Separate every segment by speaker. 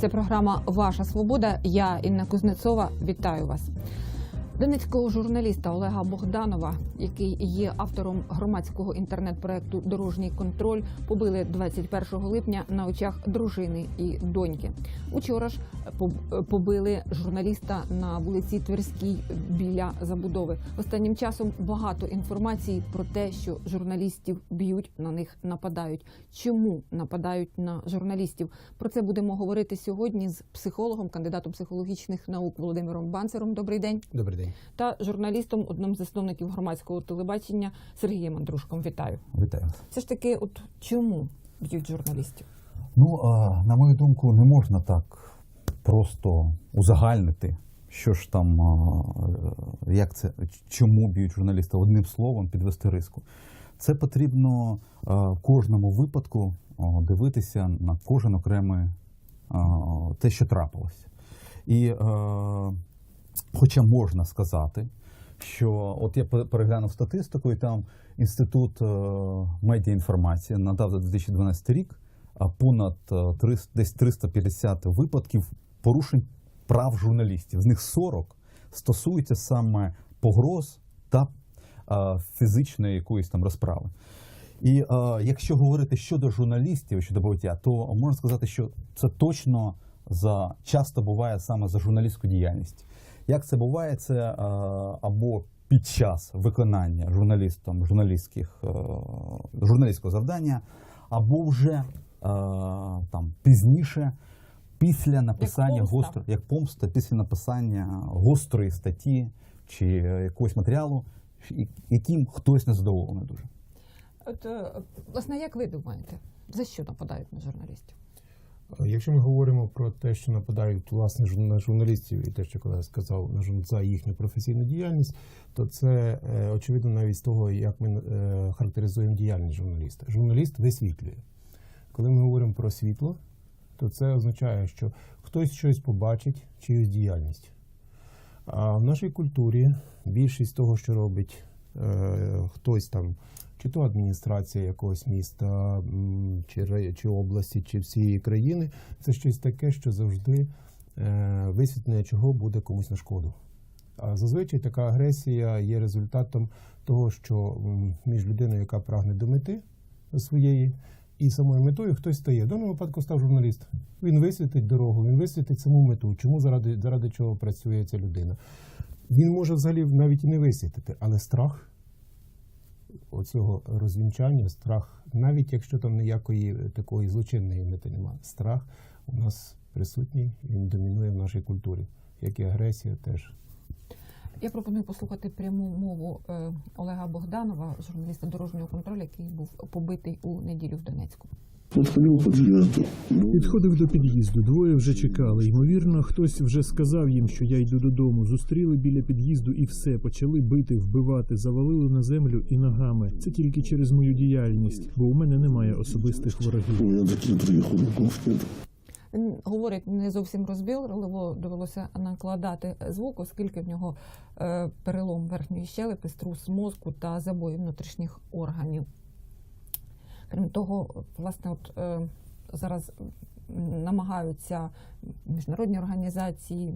Speaker 1: Це програма Ваша Свобода. Я Інна Кузнецова. Вітаю вас. Донецького журналіста Олега Богданова, який є автором громадського інтернет-проекту Дорожній контроль, побили 21 липня на очах дружини і доньки. Учора ж поб- побили журналіста на вулиці Тверській біля забудови. Останнім часом багато інформації про те, що журналістів б'ють, на них нападають. Чому нападають на журналістів? Про це будемо говорити сьогодні з психологом, кандидатом психологічних наук Володимиром Банцером. Добрий день
Speaker 2: Добрий день.
Speaker 1: Та журналістом, одним з засновників громадського телебачення Сергієм Андрушком. Вітаю.
Speaker 2: Вітаю.
Speaker 1: Все ж таки, от чому б'ють журналістів?
Speaker 2: Ну, а, на мою думку, не можна так просто узагальнити, що ж там, а, як це, чому б'ють журналіста одним словом підвести риску. Це потрібно а, в кожному випадку а, дивитися на кожен окремий те, що трапилось. І хоча можна сказати, що от я пе- переглянув статистику, і там інститут е, медіаінформації надав за 2012 рік понад е, 300, десь 350 випадків порушень прав журналістів. З них 40 стосуються саме погроз та е, фізичної якоїсь там розправи. І е, якщо говорити щодо журналістів, щодо побиття, то можна сказати, що це точно за часто буває саме за журналістську діяльність. Як це буває, це е, або під час виконання журналістом журналістських е, журналістського завдання, або вже е, там пізніше, після написання
Speaker 1: помста.
Speaker 2: гостро, як помста, після написання гострої статті чи якогось матеріалу, яким хтось незадоволений дуже.
Speaker 1: От власне, як ви думаєте, за що нападають на журналістів?
Speaker 3: Якщо ми говоримо про те, що нападають власне на журналістів, і те, що колега сказав за їхню професійну діяльність, то це е, очевидно навіть з того, як ми е, характеризуємо діяльність журналіста. Журналіст висвітлює. Коли ми говоримо про світло, то це означає, що хтось щось побачить, чиюсь діяльність. А в нашій культурі більшість того, що робить е, хтось там, чи то адміністрація якогось міста, чи, чи області, чи всієї країни, це щось таке, що завжди е, висвітлення чого буде комусь на шкоду. А зазвичай така агресія є результатом того, що між людиною, яка прагне до мети своєї, і самою метою хтось стає. В даному випадку став журналіст. Він висвітить дорогу, він висвітить саму мету, чому заради, заради чого працює ця людина. Він може взагалі навіть і не висвітити, але страх оцього розвінчання, страх, навіть якщо там ніякої такої злочинної мети немає, страх у нас присутній, він домінує в нашій культурі, як і агресія теж.
Speaker 1: Я пропоную послухати пряму мову е, Олега Богданова, журналіста дорожнього контролю, який був побитий у неділю в Донецьку.
Speaker 4: Подъезду. Ну,
Speaker 5: Підходив до під'їзду. Двоє вже чекали. Ймовірно, хтось вже сказав їм, що я йду додому. Зустріли біля під'їзду і все. Почали бити, вбивати, завалили на землю і ногами. Це тільки через мою діяльність, бо у мене немає особистих ворогів.
Speaker 4: других врагов.
Speaker 1: Він говорить не зовсім розбірливо, довелося накладати звук, оскільки в нього е, перелом верхньої щелепи, струс мозку та забої внутрішніх органів. Крім того, власне, от е, зараз намагаються міжнародні організації,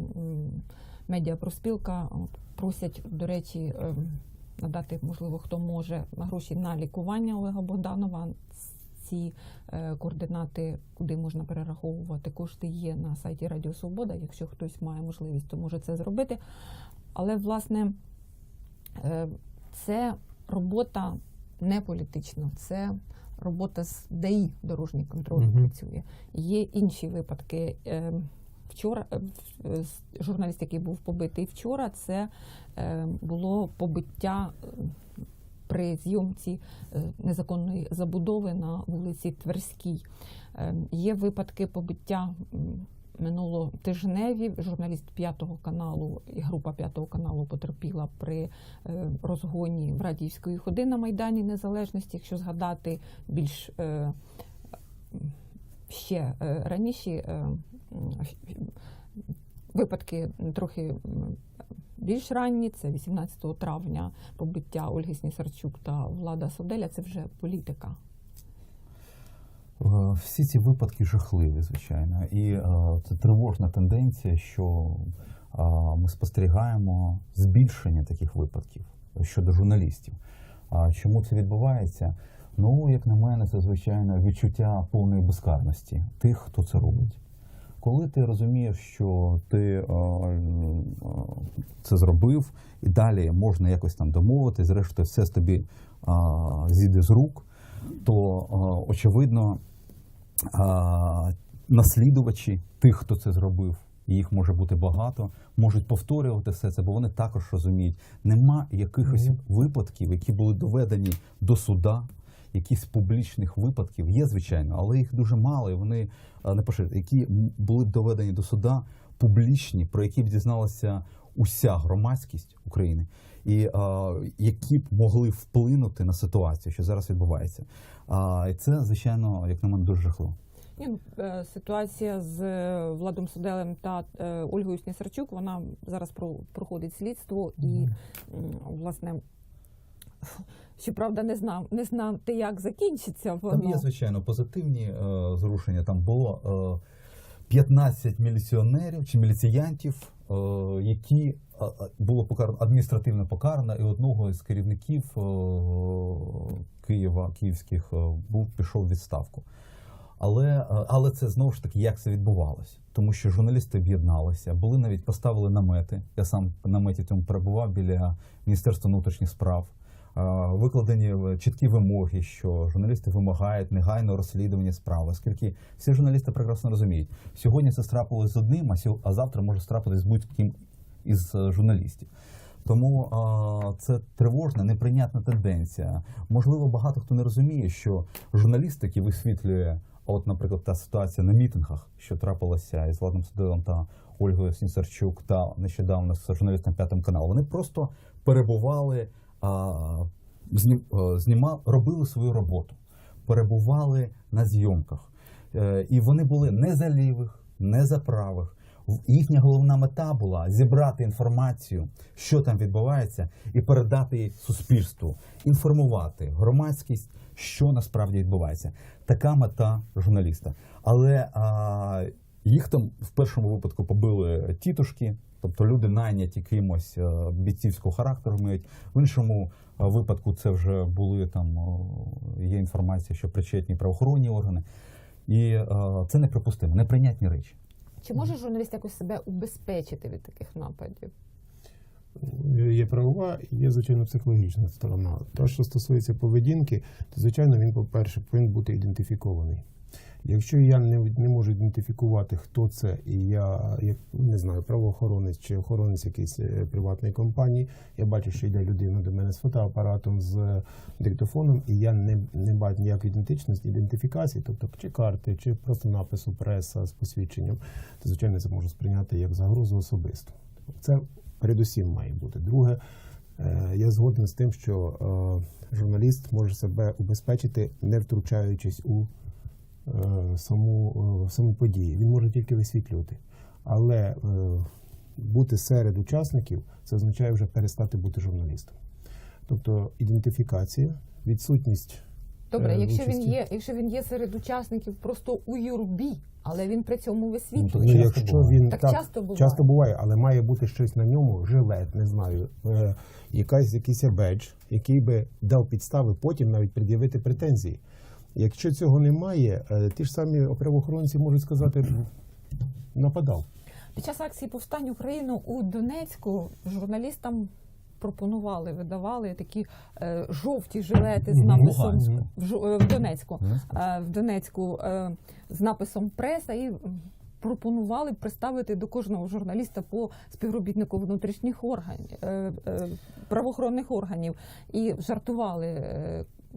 Speaker 1: медіапроспілка просять, до речі, е, надати, можливо, хто може гроші на лікування Олега Богданова. Ці е, координати, куди можна перераховувати кошти, є на сайті Радіо Свобода. Якщо хтось має можливість, то може це зробити. Але власне це робота не політична, це робота з ДАІ, дорожній контроль
Speaker 3: Мгм.
Speaker 1: працює. Є інші випадки. Е, Вчора е, журналіст, який був побитий вчора, це е, було побиття е, при зйомці е, незаконної забудови на вулиці Тверській. Є випадки побиття минулотижневі. Журналіст п'ятого каналу і група п'ятого каналу потерпіла при е, розгоні в Радіївської ходи на Майдані Незалежності. Якщо згадати більш е, ще е, раніше випадки трохи більш ранні, це 18 травня побиття Ольги Снісарчук та Влада Соделя, це вже політика.
Speaker 2: Е, Всі ці випадки жахливі, звичайно, і е, це тривожна тенденція, що е, ми спостерігаємо збільшення таких випадків щодо журналістів. Чому це відбувається? Ну, як на мене, це звичайно відчуття повної безкарності тих, хто це робить. Коли ти розумієш, що ти це зробив, і далі можна якось там домовитись, зрештою, все з тобі зійде з рук, то е, очевидно е, наслідувачі тих, хто це зробив, і їх може бути багато, можуть повторювати все це, бо вони також розуміють, нема якихось випадків, які були доведені до суда. Якісь публічних випадків є, звичайно, але їх дуже мало, і вони не поширені, які були доведені до суда публічні, про які б дізналася уся громадськість України, і е, які б могли вплинути на ситуацію, що зараз відбувається. А, і це, звичайно, як на мене, дуже жахливо.
Speaker 1: Ні, ну, е, ситуація з е, Владом Суделем та е, Ольгою Снісарчук, вона зараз про- проходить слідство і, власне, щоправда, не знав, не знати, як закінчиться воно.
Speaker 2: Там є, звичайно, позитивні е, зрушення. Там було е, 15 міліціонерів чи міліціянтів, е, які було покарано адміністративно покарано, і одного із керівників е, Києва, київських, е, був пішов у відставку. Але, але це знову ж таки, як це відбувалося? Тому що журналісти об'єдналися, були навіть поставили намети. Я сам в наметі цьому перебував біля Міністерства внутрішніх справ. Викладені чіткі вимоги, що журналісти вимагають негайного розслідування справи, оскільки всі журналісти прекрасно розуміють, сьогодні це страпилось з одним, а завтра може страпитись з будь-ким із е, журналістів. Тому а, це тривожна, неприйнятна тенденція. Можливо, багато хто не розуміє, що журналіст, який висвітлює, от, наприклад, та ситуація на мітингах, що трапилася із Владом Судилом та Ольгою Снісарчук, та нещодавно з журналістом п'ятим каналу, вони просто перебували, зніма, робили свою роботу, перебували на зйомках. Е, І вони були не за лівих, не за правих. Їхня головна мета була зібрати інформацію, що там відбувається, і передати її суспільству, інформувати громадськість, що насправді відбувається. Така мета журналіста. Але а, їх там в першому випадку побили тітушки, тобто люди найняті кимось е, бійцівського характеру мають. В іншому е, випадку це вже були там є інформація, що причетні правоохоронні органи. І е, це неприпустимо, неприйнятні речі.
Speaker 1: Чи може журналіст якось себе убезпечити від таких нападів?
Speaker 3: Є правова, і є звичайно психологічна сторона. Те, що стосується поведінки, то звичайно він, по-перше, повинен бути ідентифікований. Якщо я не, не можу ідентифікувати, хто це, і я як не знаю, правоохоронець чи охоронець якоїсь е, приватної компанії, я бачу, що йде людина до мене з фотоапаратом, з диктофоном, і я не, не бачу ніякої ідентичності, ідентифікації, тобто чи карти, чи просто напису преса з посвідченням, то звичайно це можу сприйняти як загрозу особисто. Це передусім має бути. Друге, е, я згоден з тим, що е, журналіст може себе убезпечити, не втручаючись у е, саму, е, саму подію. Він може тільки висвітлювати. Але е, бути серед учасників це означає вже перестати бути журналістом. Тобто ідентифікація, відсутність.
Speaker 1: Добре,
Speaker 3: е,
Speaker 1: якщо він є, якщо він є серед учасників просто у юрбі, але він при цьому висвітлює.
Speaker 3: Ну, якщо
Speaker 2: буває.
Speaker 3: він
Speaker 1: Так
Speaker 3: так,
Speaker 1: часто буває.
Speaker 3: часто буває, але має бути щось на ньому, жилет, не знаю, е, якась якийсь бедж, який би дав підстави потім навіть пред'явити претензії. Якщо цього немає, е, ті ж самі правоохоронці можуть сказати, нападав.
Speaker 1: Під час акції повстань Україну у Донецьку журналістам пропонували, видавали такі е, жовті жилети з написом в, Жу- е, в Донецьку. Е, в Донецьку е, з написом преса і пропонували представити до кожного журналіста по співробітнику внутрішніх органів е, правоохоронних органів і жартували.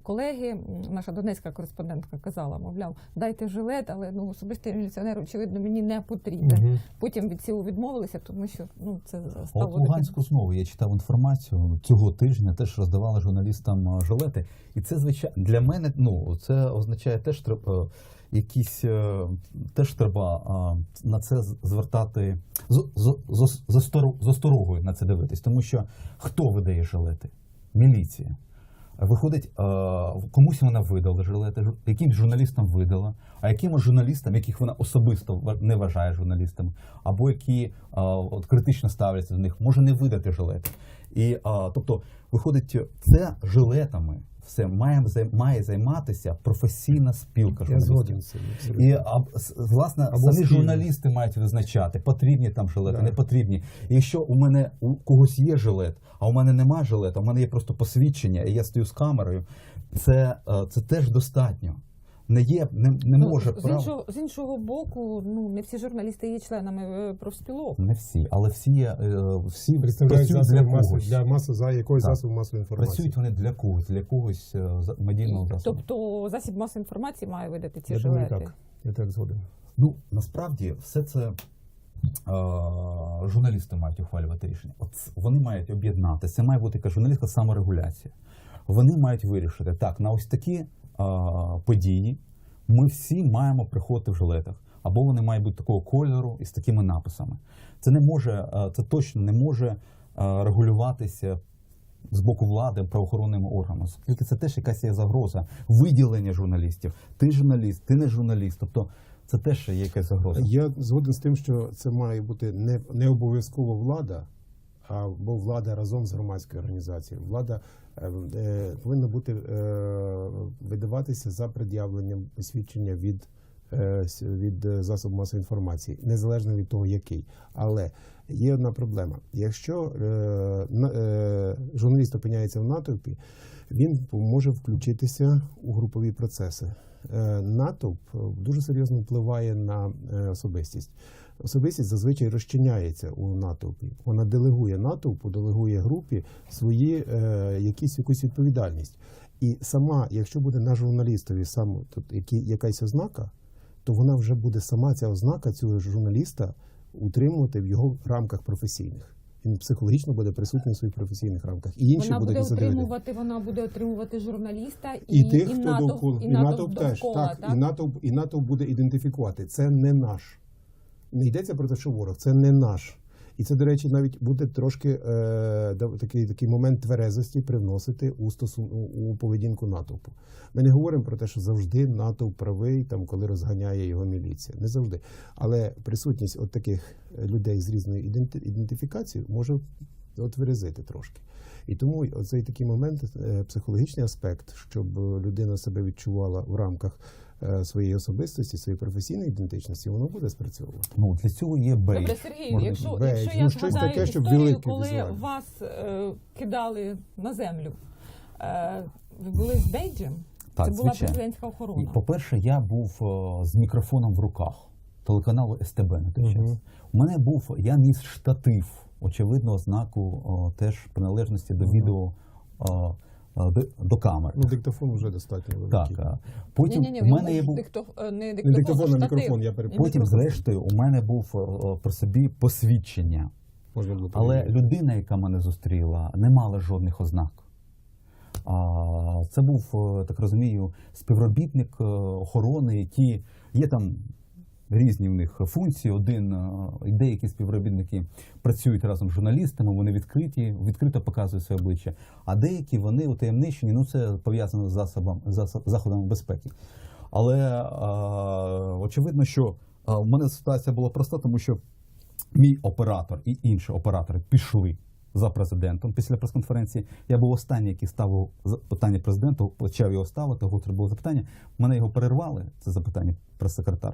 Speaker 1: Е, Колеги, наша донецька кореспондентка казала, мовляв, дайте жилет, але ну особистий міліціонер, очевидно, мені не потрібен. Потім від цього відмовилися, тому що ну це
Speaker 2: От
Speaker 1: стало таким-
Speaker 2: Луганську знову я читав інформацію цього тижня. Теж роздавали журналістам жилети, і це звичайно для мене. Ну це означає теж треба якісь е, теж треба а, на це звертати з, з, з, з, з осторогою на це дивитись, тому що хто видає жилети? Міліція. Виходить, е, комусь вона видала жилети, якимсь журналістам видала, а якимось журналістам, яких вона особисто не вважає журналістами, або які е, от, критично ставляться до них, може не видати жилети. І е, тобто, виходить, це жилетами все має, має займатися професійна спілка
Speaker 3: Я
Speaker 2: журналістів.
Speaker 3: згоден.
Speaker 2: І а, власне
Speaker 3: Або
Speaker 2: самі
Speaker 3: спільно.
Speaker 2: журналісти мають визначати, потрібні там жилети,
Speaker 3: Да.
Speaker 2: не потрібні. І якщо у мене у когось є жилет, а у мене немає жилета, у мене є просто посвідчення, і я стою з камерою, це, е, це теж достатньо. Не є, не, не
Speaker 1: Ну,
Speaker 2: може
Speaker 1: з
Speaker 2: право.
Speaker 1: іншого з іншого боку, ну не всі журналісти є членами е, профспілок.
Speaker 2: Не всі, але всі, е, всі
Speaker 3: представляють
Speaker 2: працюють
Speaker 3: засоби
Speaker 2: для когось.
Speaker 3: для маси за якоїсь
Speaker 2: Так.
Speaker 3: засобу масової інформації.
Speaker 2: Працюють вони для когось, для когось е, медійного засобу.
Speaker 1: Тобто засіб масової інформації має видати ці
Speaker 3: Я думаю, так. Я так згоден.
Speaker 2: Ну насправді все це журналісти мають ухвалювати рішення. От вони мають об'єднатися. Це має бути така журналістська саморегуляція. Вони мають вирішити так, на ось такі події ми всі маємо приходити в жилетах. Або вони мають бути такого кольору і з такими написами. Це не може, е, це точно не може е, регулюватися з боку влади правоохоронними органами, оскільки це теж якась є загроза виділення журналістів. Ти журналіст, ти не журналіст. Тобто це теж є якась загроза.
Speaker 3: Я згоден з тим, що це має бути не, не обов'язково влада, або влада разом з громадською організацією. Влада е, е, повинна бути е, видаватися за пред'явленням посвідчення від, від засобу масової інформації, незалежно від того, який. Але є одна проблема: якщо журналіст опиняється в натовпі, він може включитися у групові процеси. Натовп дуже серйозно впливає на особистість. Особистість зазвичай розчиняється у натовпі. Вона делегує натовпу, делегує групі свої е, якісь якусь відповідальність. І сама, якщо буде на журналістові сам тут які, якась ознака, то вона вже буде сама ця ознака цього журналіста утримувати в його рамках професійних. Він психологічно буде присутній у своїх професійних рамках. І інші
Speaker 1: Вона буде отримувати, вона буде отримувати журналіста і,
Speaker 3: І, тих, хто
Speaker 1: натовп,
Speaker 3: довкола,
Speaker 1: і натовп,
Speaker 3: теж
Speaker 1: довкола,
Speaker 3: так, і натовп, і натовп буде ідентифікувати. Це не наш. Не йдеться про те, що ворог, це не наш. І це, до речі, навіть буде трошки е, такий, такий момент тверезості привносити у стосун, у, поведінку натовпу. Ми не говоримо про те, що завжди натовп правий, там, коли розганяє його міліція. Не завжди. Але присутність от таких людей з різною іденти- ідентифікацією може отверезити трошки. І тому оцей такий момент, е, психологічний аспект, щоб людина себе відчувала в рамках своєї особистості, своєї професійної ідентичності, воно буде спрацьовувати.
Speaker 2: Ну для цього є бейдж.
Speaker 1: Добре, Сергію,
Speaker 2: Можна-
Speaker 1: якщо,
Speaker 3: бейдж,
Speaker 1: якщо я
Speaker 3: ну, щось
Speaker 1: згадаю
Speaker 3: таке, щоб
Speaker 1: історію, коли
Speaker 3: візуально.
Speaker 1: вас е, кидали на землю, е, ви були з бейджем?
Speaker 2: Так,
Speaker 1: Це була
Speaker 2: звичайно.
Speaker 1: президентська охорона.
Speaker 2: І, по-перше, я був е, з мікрофоном в руках телеканалу СТБ на той час. У мене був, я ніс штатив, очевидно, ознаку о, теж приналежності до
Speaker 3: Мгм.
Speaker 2: відео о, о, до, камери.
Speaker 3: Ну, диктофон вже достатньо великий.
Speaker 2: Так, потім
Speaker 1: Ні, ні,
Speaker 2: у мене є був
Speaker 1: диктоф... е, не
Speaker 3: Не
Speaker 1: диктофон,
Speaker 3: диктофон, а мікрофон, я перепрошую.
Speaker 2: потім, зрештою, у мене був о, про собі посвідчення.
Speaker 3: Можна було
Speaker 2: Але людина, яка мене зустріла, не мала жодних ознак. Це був, е, так розумію, співробітник е, охорони, які є там різні в них функції. Один е, і деякі співробітники працюють разом з журналістами, вони відкриті, відкрито показують своє обличчя. А деякі вони утаємничені, ну це пов'язано з засобом, засоб- заходами безпеки. Але е, очевидно, що е, в мене ситуація була проста, тому що мій оператор і інші оператори пішли за президентом після прес-конференції. Я був останній, який ставив за- питання президенту, почав його ставити, гостро було запитання. Мене його перервали, це запитання прес-секретар.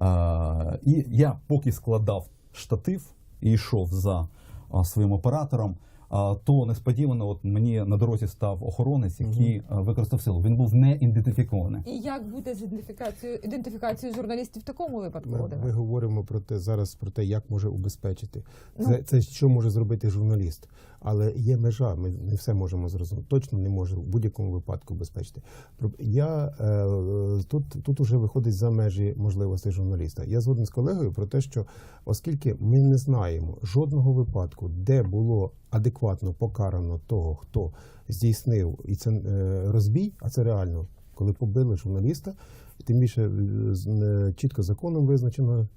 Speaker 2: Е, і я поки складав штатив і йшов за а, своїм оператором. а, То несподівано, от мені на дорозі став охоронець, який а, використав силу. Він був не ідентифікований.
Speaker 1: І як буде з ідентифікацією ідентифікацією журналістів в такому випадку?
Speaker 3: Ми, ми говоримо про те зараз про те, як може убезпечити.
Speaker 1: Ну.
Speaker 3: Це, це що може зробити журналіст. Але є межа, ми не все можемо зрозуміти. Точно не може в будь-якому випадку убезпечити. Про- Я е, тут, тут уже виходить за межі можливостей журналіста. Я згоден з колегою про те, що оскільки ми не знаємо жодного випадку, де було адекватно покарано того, хто здійснив і це е, розбій, а це реально, коли побили журналіста, тим більше е, чітко законом визначено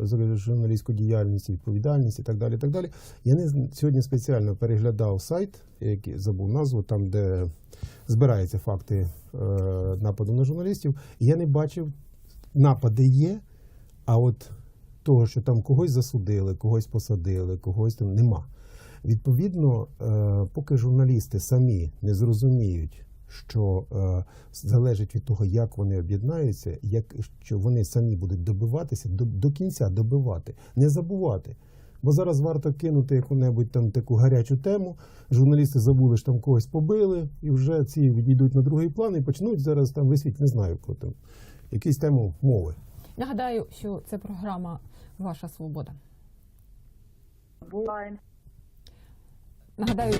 Speaker 3: журналістську діяльність, відповідальність і так далі. І так далі. Я не сьогодні спеціально переглядав сайт, який забув назву, там де збираються факти е, нападу на журналістів. І я не бачив, напади є, а от того, що там когось засудили, когось посадили, когось там нема. Відповідно, е, поки журналісти самі не зрозуміють, що е, залежить від того, як вони об'єднаються, як що вони самі будуть добиватися, до, до кінця добивати, не забувати. Бо зараз варто кинути яку-небудь там таку гарячу тему. Журналісти забули, що там когось побили, і вже ці відійдуть на другий план і почнуть зараз там висвіт, не знаю, про там якісь тему мови.
Speaker 1: Нагадаю, що це програма Ваша Свобода.
Speaker 6: була
Speaker 1: Нагадаю,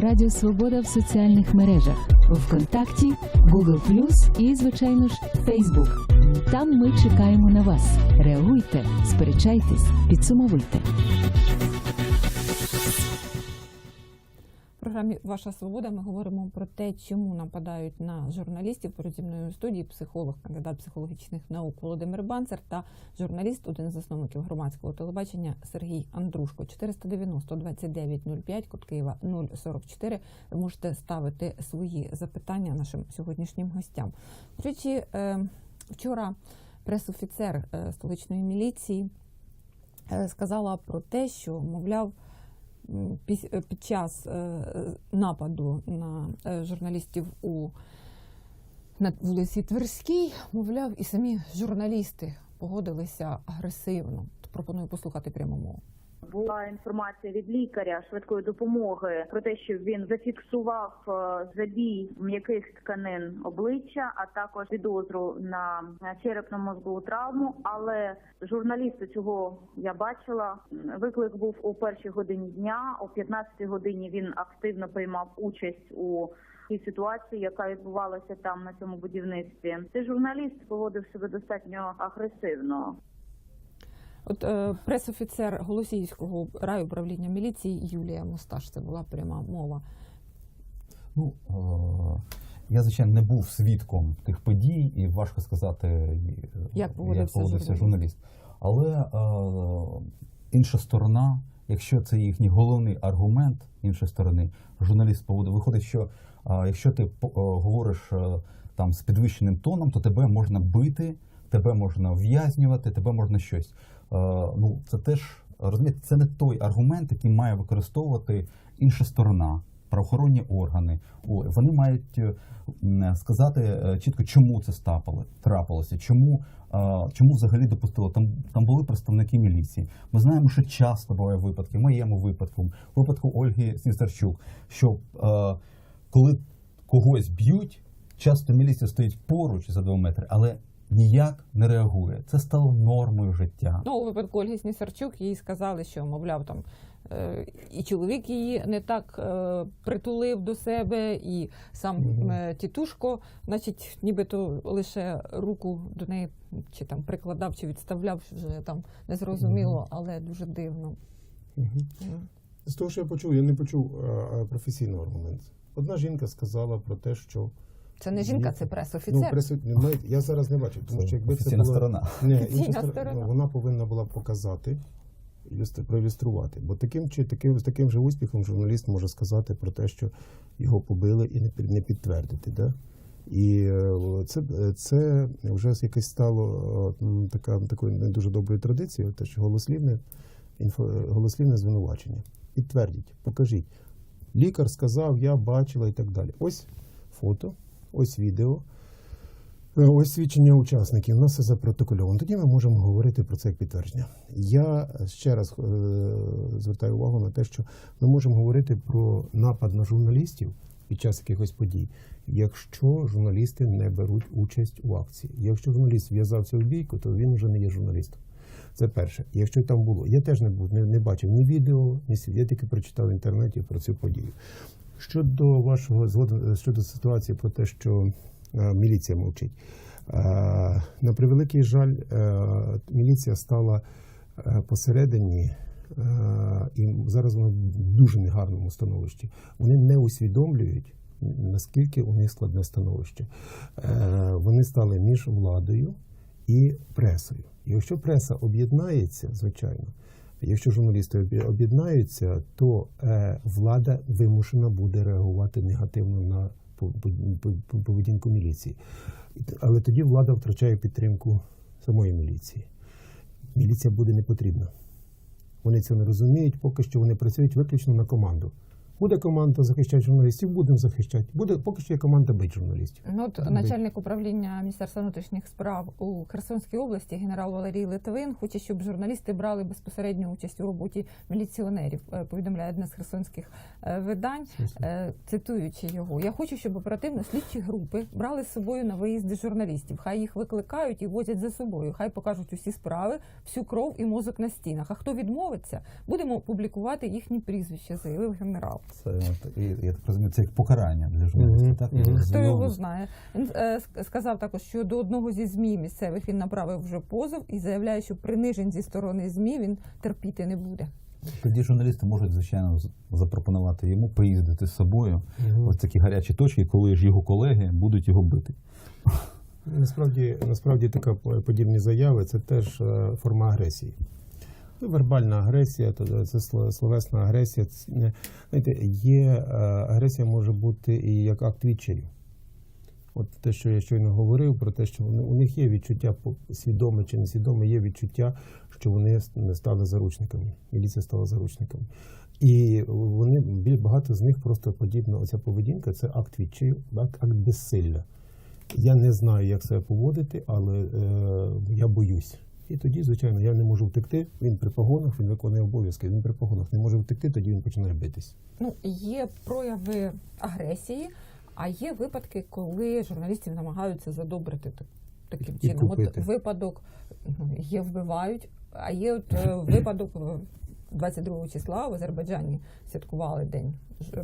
Speaker 7: Радіо Свобода в соціальних мережах ВКонтакті, Google і, звичайно ж, Facebook. Там ми чекаємо на вас. Реагуйте, сперечайтесь, підсумовуйте.
Speaker 1: Програмі Ваша Свобода ми говоримо про те, чому нападають на журналістів. Поряд зі студії психолог, кандидат психологічних наук Володимир Банцер та журналіст, один з засновників громадського телебачення Сергій Андрушко. 490 29 05, код Києва 044. Ви можете ставити свої запитання нашим сьогоднішнім гостям. Речі, е, вчора пресофіцер е, столичної міліції е, сказала про те, що мовляв. Е, Під час е, нападу на е, журналістів у на вулиці Тверській, мовляв, і самі журналісти погодилися агресивно. Пропоную послухати пряму мову.
Speaker 6: Була інформація від лікаря швидкої допомоги про те, що він зафіксував е, забій м'яких тканин обличчя, а також підозру на черепно-мозгову травму. Але журналісти цього я бачила. Виклик був у першій годині дня. О 15 годині він активно приймав участь у цій ситуації, яка відбувалася там на цьому будівництві. Цей журналіст поводив себе достатньо агресивно.
Speaker 1: От е, пресофіцер Голосіївського райуправління міліції Юлія Мусташ, це була пряма мова.
Speaker 2: Ну, е, я, звичайно, не був свідком тих подій, і важко сказати, е,
Speaker 1: Як поводився
Speaker 2: поводився
Speaker 1: журналіст.
Speaker 2: Але е, інша сторона, якщо це їхній головний аргумент іншої сторони, журналіст поводив, виходить, що е, якщо ти е, говориш е, там з підвищеним тоном, то тебе можна бити, тебе можна ув'язнювати, тебе можна щось. Е, ну, це теж розумієте, це не той аргумент, який має використовувати інша сторона. Правоохоронні органи, вони мають е, сказати е, чітко, чому це трапилося, чому, чому взагалі допустило. Там, там були представники міліції. Ми знаємо, що часто буває випадки, моєму випадку, випадку Ольги Снісарчук, що коли когось б'ють, часто міліція стоїть поруч за два метри, але ніяк не реагує. Це стало нормою життя.
Speaker 1: Ну, у випадку Ольги Снісарчук їй сказали, що, мовляв, там е, і чоловік її не так е, притулив до себе, і сам
Speaker 3: Мгм.
Speaker 1: е, тітушко, значить, нібито лише руку до неї чи там прикладав, чи відставляв, що вже там незрозуміло, але дуже дивно.
Speaker 3: Мгм.
Speaker 1: М.
Speaker 3: З того, що я почув, я не почув професійний аргумент. Одна жінка сказала про те, що
Speaker 1: Це не жінка,
Speaker 3: Ні.
Speaker 1: це
Speaker 3: ну,
Speaker 1: пресофіцер.
Speaker 3: преси... навіть я зараз не бачу, тому що якби це була
Speaker 2: сторона.
Speaker 3: Ні, інша
Speaker 1: сторона.
Speaker 3: ну, вона повинна була показати, ілюстр- проілюструвати. Бо таким чи таким з таким же успіхом журналіст може сказати про те, що його побили і не не підтвердити. Да? І е, це, це вже якось стало така такою не дуже доброю традицією, те, що голослівне інфо, голослівне звинувачення. Підтвердіть, покажіть. Лікар сказав, я бачила і так далі. Ось фото, ось відео. Е, Ось свідчення учасників. У нас все запротокольовано. Тоді ми можемо говорити про це як підтвердження. Я ще раз е, звертаю увагу на те, що ми можемо говорити про напад на журналістів під час якихось подій, якщо журналісти не беруть участь у акції. Якщо журналіст в'язався в бійку, то він вже не є журналістом. Це перше. Якщо там було, я теж не був, не, не бачив ні відео, ні свід- я тільки прочитав в інтернеті про цю подію. Щодо вашого згоду щодо ситуації про те, що е, міліція мовчить. Е, на превеликий жаль, е, міліція стала е, посередині, е, і зараз вона в дуже негарному становищі. Вони не усвідомлюють наскільки у них складне становище. Е, Вони стали між владою і пресою. І якщо преса об'єднається, звичайно, якщо журналісти об'єднаються, то е, влада вимушена буде реагувати негативно на по- по- по- поведінку міліції. Але тоді влада втрачає підтримку самої міліції. Міліція буде не потрібна. Вони це не розуміють, поки що вони працюють виключно на команду. Буде команда захищати журналістів, будемо захищати. Буде поки що є команда бить журналістів.
Speaker 1: Ну, от
Speaker 3: Бить.
Speaker 1: начальник управління Міністерства внутрішніх справ у Херсонській області, генерал Валерій Литвин, хоче, щоб журналісти брали безпосередню участь у роботі міліціонерів. е, Повідомляє одне з херсонських е, видань, е, цитуючи його. Я хочу, щоб оперативно слідчі групи брали з собою на виїзди журналістів. Хай їх викликають і возять за собою. Хай покажуть усі справи, всю кров і мозок на стінах. А хто відмовиться, будемо публікувати їхні прізвища, заявив генерал.
Speaker 2: Це і- я так розумію, це як покарання для журналістів.
Speaker 3: Мгм,
Speaker 2: Так
Speaker 3: мгм.
Speaker 2: Я
Speaker 1: Хто його знає? Він е, сказав також, що до одного зі змі місцевих він направив вже позов і заявляє, що принижень зі сторони змі він терпіти не буде.
Speaker 2: Тоді журналісти можуть, звичайно, запропонувати йому поїздити з собою
Speaker 3: Мгм.
Speaker 2: ось такі гарячі точки, коли ж його колеги будуть його бити.
Speaker 3: Насправді, насправді така подібні заяви це теж е, форма агресії. Ну, Вербальна агресія, це словесна агресія. Знаєте, є е, агресія може бути і як акт відчаю. От те, що я щойно говорив, про те, що вони, у них є відчуття свідоме чи несвідоме, є відчуття, що вони не стали заручниками. Міліція стала заручниками. І вони багато з них просто подібна оця поведінка це акт відчаю, акт, акт безсилля. Я не знаю, як себе поводити, але е, я боюсь. І тоді, звичайно, я не можу втекти. Він при погонах, він виконує обов'язки. Він при погонах не може втекти, тоді він починає битись.
Speaker 1: Ну, є прояви агресії, а є випадки, коли журналістів намагаються задобрити таким чином. От випадок ну, є вбивають, а є от е, випадок е, 22 числа в Азербайджані святкували день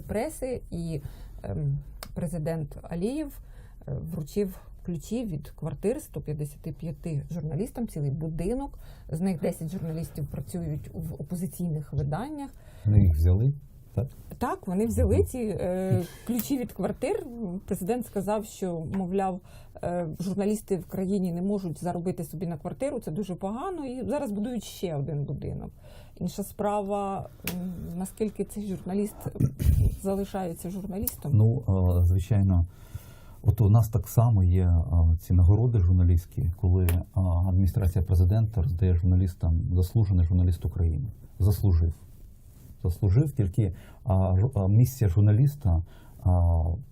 Speaker 1: преси, і ем, президент Алієв е, вручив ключі від квартир 155 журналістам, цілий будинок. З них 10 журналістів працюють в опозиційних виданнях.
Speaker 2: Вони їх взяли. Так?
Speaker 1: Так, вони взяли ці е, ключі від квартир. Президент сказав, що мовляв, е, журналісти в країні не можуть заробити собі на квартиру. Це дуже погано. І зараз будують ще один будинок. Інша справа, наскільки цей журналіст залишається журналістом.
Speaker 2: Ну, е, звичайно, от у нас так само є е, ці нагороди журналістські, коли е, адміністрація президента роздає журналістам заслужений журналіст України. Заслужив. Заслужив тільки а, місія журналіста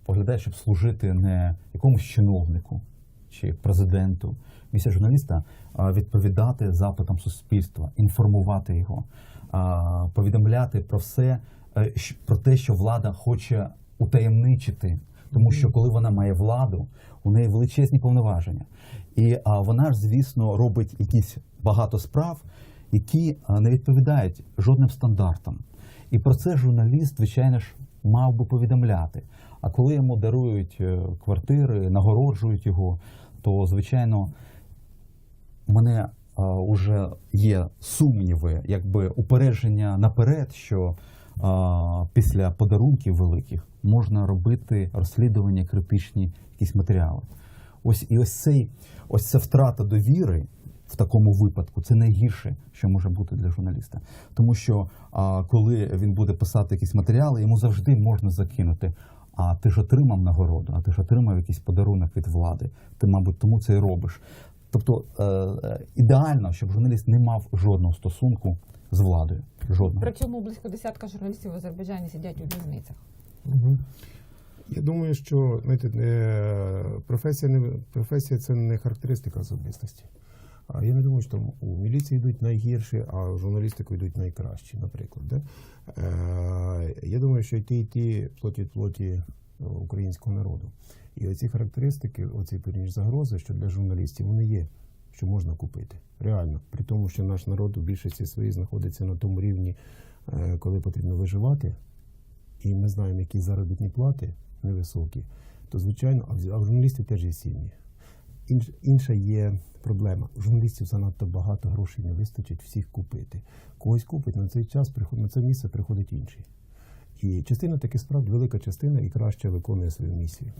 Speaker 2: поглядає, щоб служити не якомусь чиновнику чи президенту. Місія журналіста відповідати запитам суспільства, інформувати його, повідомляти про все, е, про те, що влада хоче утаємничити. Тому що коли вона має владу, у неї величезні повноваження. І а, вона ж, звісно, робить якісь багато справ, які не відповідають жодним стандартам. І про це журналіст, звичайно ж, мав би повідомляти. А коли йому дарують е, квартири, нагороджують його, то звичайно мене вже є сумніви, якби упередження наперед, що після подарунків великих можна робити розслідування, критичні якісь матеріали. Ось і ось цей ось ця втрата довіри в такому випадку це найгірше, що може бути для журналіста. Тому що а, коли він буде писати якісь матеріали, йому завжди можна закинути. А ти ж отримав нагороду, а ти ж отримав якийсь подарунок від влади. Ти, мабуть, тому це і робиш. Тобто е, е, ідеально, щоб журналіст не мав жодного стосунку з владою. Жодного.
Speaker 1: Причому близько десятка журналістів в Азербайджані сидять у в'язницях.
Speaker 3: Я думаю, що знаєте, професія не професія це не характеристика особистості. А я не думаю, що там у міліції йдуть найгірші, а в журналістику йдуть найкращі, наприклад. Да? Е, я думаю, що ті, і ті плоті від плоті е, українського народу. І оці характеристики, оці період загрози, що для журналістів вони є, що можна купити. Реально. При тому, що наш народ у більшості своїй знаходиться на тому рівні, е, коли потрібно виживати, і ми знаємо, які заробітні плати невисокі, то звичайно, а в- журналістів теж є сім'ї. Інша є проблема. У журналістів занадто багато грошей не вистачить всіх купити. Когось купить на цей час, на це місце приходить інший. І частина таки справді велика частина і краще виконує свою місію.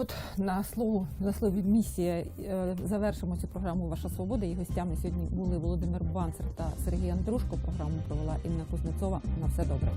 Speaker 1: От на слово на слові місія е, завершимо цю програму Ваша свобода. І гостями сьогодні були Володимир Банцер та Сергій Андрушко. Програму провела Інна Кузнецова. На все добре.